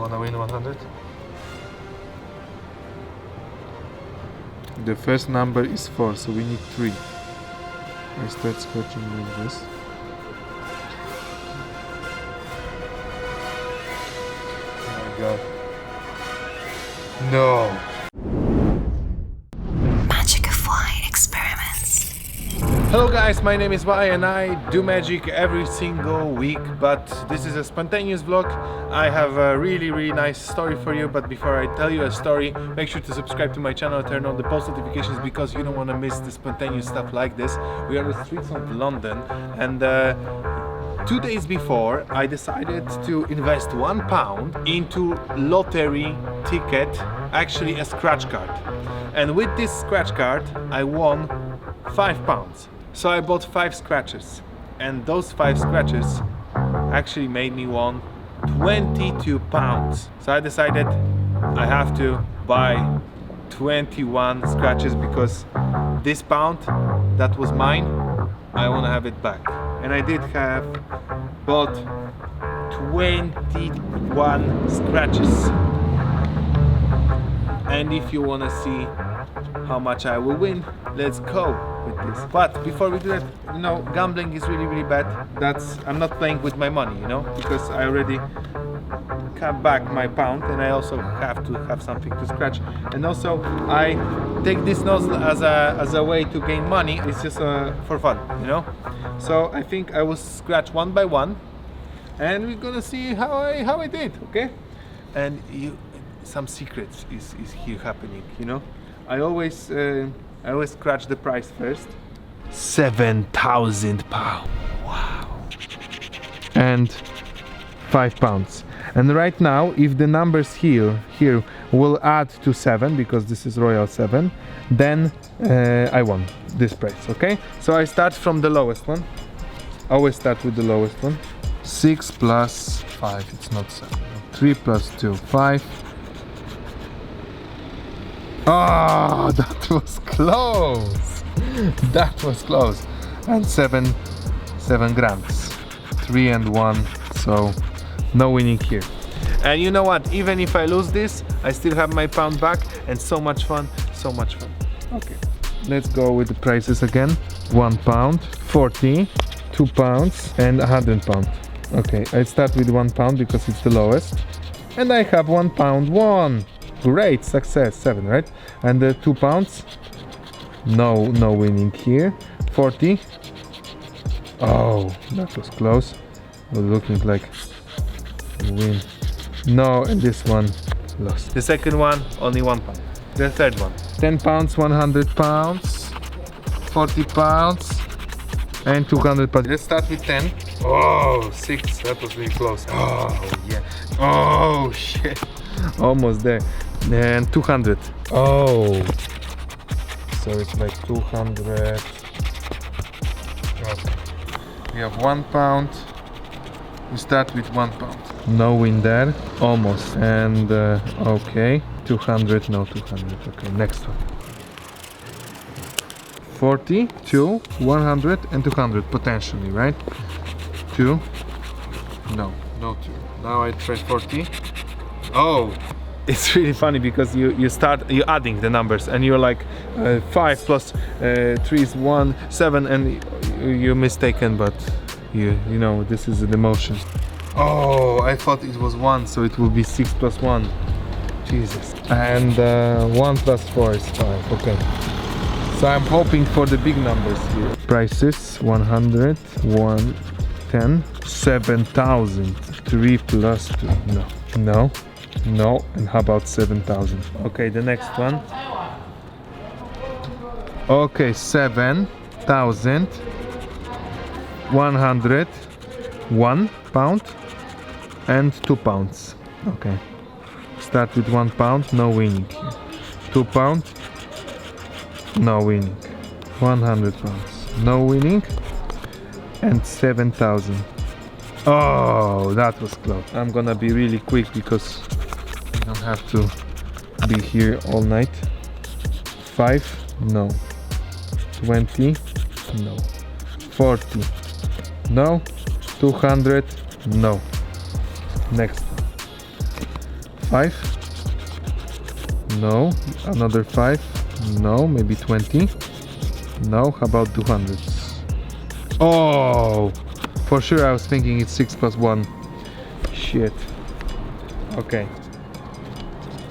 Wanna win 100? The first number is 4, so we need 3. I start scratching like this. Oh my god. No! Hello guys, my name is Y and I do magic every single week, but this is a spontaneous vlog. I have a really really nice story for you, but before I tell you a story, make sure to subscribe to my channel, turn on the post notifications because you don't want to miss the spontaneous stuff like this. We are on the streets of London and uh, two days before I decided to invest one pound into lottery ticket, actually a scratch card. And with this scratch card, I won five pounds. So I bought five scratches, and those five scratches actually made me want 22 pounds. So I decided I have to buy 21 scratches because this pound that was mine, I want to have it back. And I did have bought 21 scratches. And if you want to see how much I will win, let's go with this. But before we do that, you know, gambling is really, really bad. That's I'm not playing with my money, you know, because I already cut back my pound and I also have to have something to scratch. And also I take this nozzle as a as a way to gain money. It's just uh, for fun, you know. So I think I will scratch one by one, and we're gonna see how I how I did. Okay, and you some secrets is is here happening. You know, I always uh, I always scratch the price first. Seven thousand pound. Wow. And five pounds. And right now, if the numbers here here will add to seven because this is Royal Seven, then uh, I won this price. Okay. So I start from the lowest one. Always start with the lowest one. Six plus five. It's not seven. Three plus two. Five. Oh, that was close. That was close. And seven, seven grams. Three and one. So no winning here. And you know what? Even if I lose this, I still have my pound back and so much fun, so much fun. Okay. Let's go with the prices again. One pound, 40, two pounds, and a hundred pound. Okay, I start with one pound because it's the lowest. And I have one pound one. Great success, seven, right? And the two pounds. No, no winning here. 40. Oh, that was close. Was looking like a win. No, and this one lost. The second one, only one pound. The third one, 10 pounds, 100 pounds, 40 pounds, and 200 pounds. Let's start with 10. Oh, six. That was really close. Oh, yeah. Oh, shit. Almost there. And 200. Oh. So it's like 200. Okay. We have one pound. We start with one pound. No win there. Almost. And uh, okay. 200. No, 200. Okay, next one. 40, 2, 100, and 200 potentially, right? 2. No, no 2. Now I try 40. Oh! It's really funny because you, you start you adding the numbers and you're like uh, 5 plus uh, 3 is 1, 7 and you- you're mistaken but you you know this is an emotion. Oh, I thought it was 1 so it will be 6 plus 1. Jesus. And uh, 1 plus 4 is 5. Okay. So I'm hoping for the big numbers here. Prices 100, 110, 7000. 3 plus 2. No. No. No. And how about 7000? Okay, the next one. Okay, 7000. 100. 1 pound. And 2 pounds. Okay. Start with 1 pound, no winning. 2 pound, no winning. 100 pounds. No winning. And 7,000. Oh, that was close. I'm gonna be really quick because I don't have to be here all night. 5, no. 20, no. 40, no. 200, no. Next. 5. No. Another 5. No. Maybe 20. No. How about 200? Oh! For sure I was thinking it's 6 plus 1. Shit. Okay.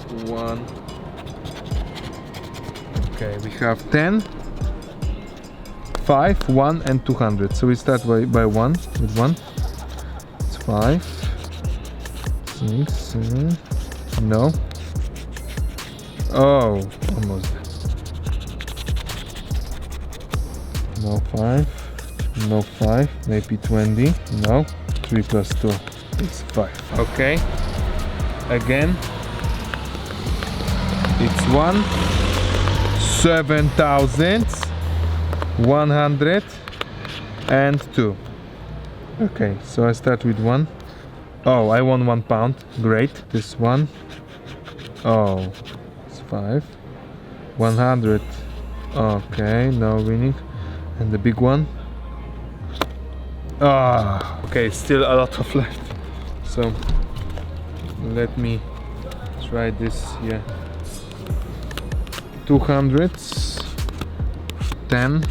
1. Okay, we have 10. 5, 1 and 200. So we start by, by 1 with 1. It's 5. 6, 7. No. Oh, almost. No 5. No 5. Maybe 20. No. 3 plus 2 is 5. Okay. Again. It's 1. 7,000. 100 and 2 okay so I start with 1 oh I won 1 pound. Great. This one. Oh it's 5 100 okay no winning. And the big one. Ah okay still a lot of left. So let me try this yeah 200s 10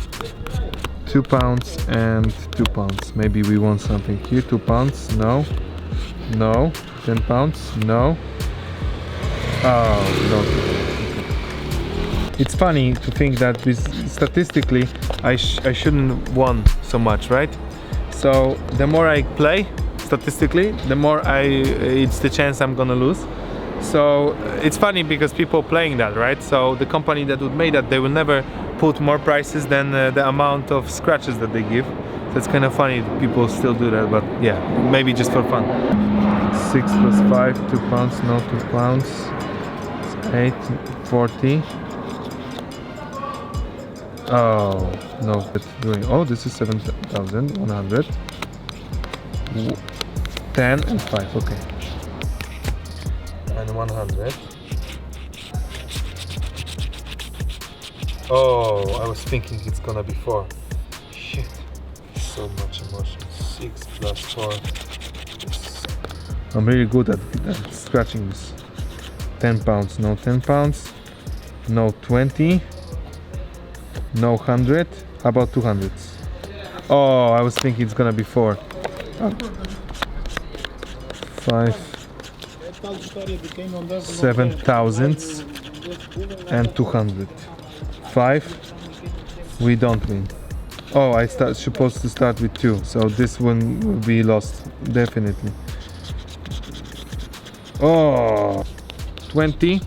2 pounds and 2 pounds. Maybe we want something here 2 pounds no no 10 pounds no. Oh no. It's funny to think that statistically I, sh- I shouldn't won so much right? So the more I play statistically the more I it's the chance I'm gonna lose so it's funny because people playing that right? So the company that would make that they will never put more prices than uh, the amount of scratches that they give. So it's kind of funny people still do that but yeah maybe just for fun. 6 plus 5 2 pounds no 2 pounds. 8 40 oh no it's doing oh this is 7100 10 and 5 okay and 100 oh I was thinking it's gonna be 4 shit. So much emotion. 6 plus 4 is- I'm really good at, at scratching this. 10 pounds no 10 pounds. No 20 no 100 how about 200s oh I was thinking it's gonna be 4 five seven thousands and 200 five. We don't win. Oh I start supposed to start with two so this one will be lost definitely. Oh. 20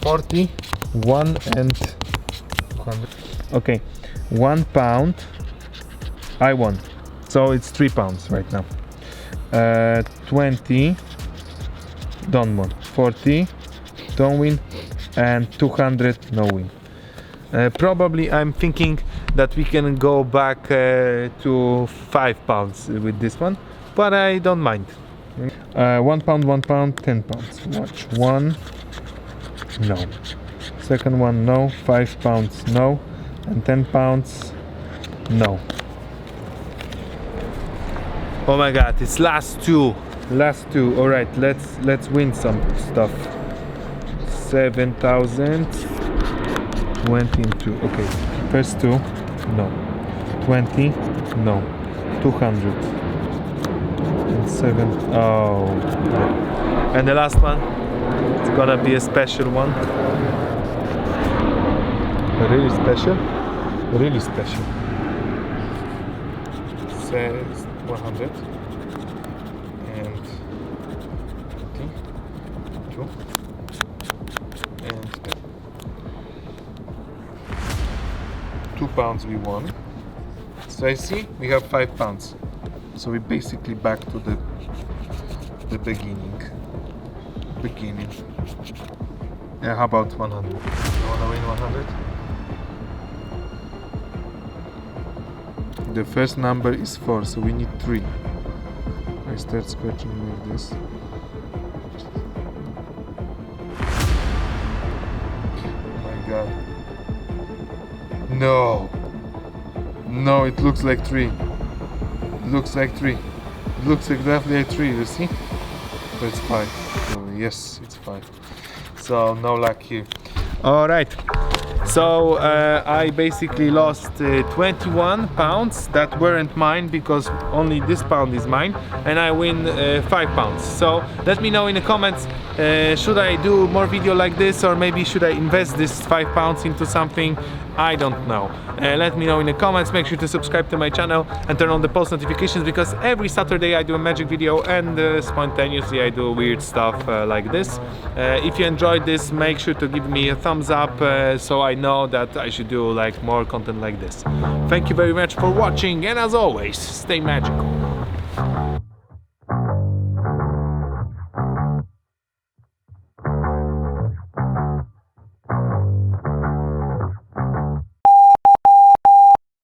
40 1 and 200 okay. One pound. I won. So it's three pounds right now. Uh, 20 don't win. 40 don't win. And 200 no win. Uh, probably I'm thinking that we can go back uh, to 5 pounds with this one but I don't mind. Uh, 1 pound 1 pound 10 pounds. Watch. 1 no. Second one no. 5 pounds no. And 10 pounds no. Oh my god it's last two last two. All right let's let's win some stuff. 7000 22 okay first two no. 20 no. 200 and 7 oh and the last one it's gonna be a special one. Really special? Really special. Says 100 and 20 and 10 two pounds we won. So I see we have five pounds. So we basically back to the the beginning. Beginning. Yeah how about 100 you wanna win 100 the first number is 4 so we need 3 I start scratching like this no no it looks like 3 it looks like 3 it looks exactly like 3 you see So it's five. So yes, it's five. So no luck here. All right. So uh, I basically lost uh, 21 pounds that weren't mine because only this pound is mine, and I win uh, five pounds. So let me know in the comments. Uh, should I do more video like this, or maybe should I invest this five pounds into something? I don't know. Uh, let me know in the comments. Make sure to subscribe to my channel and turn on the post notifications because every Saturday I do a magic video and uh, spontaneously I do weird stuff uh, like this. Uh, if you enjoyed this, make sure to give me a thumbs up uh, so I know that I should do like more content like this. Thank you very much for watching and as always, stay magical.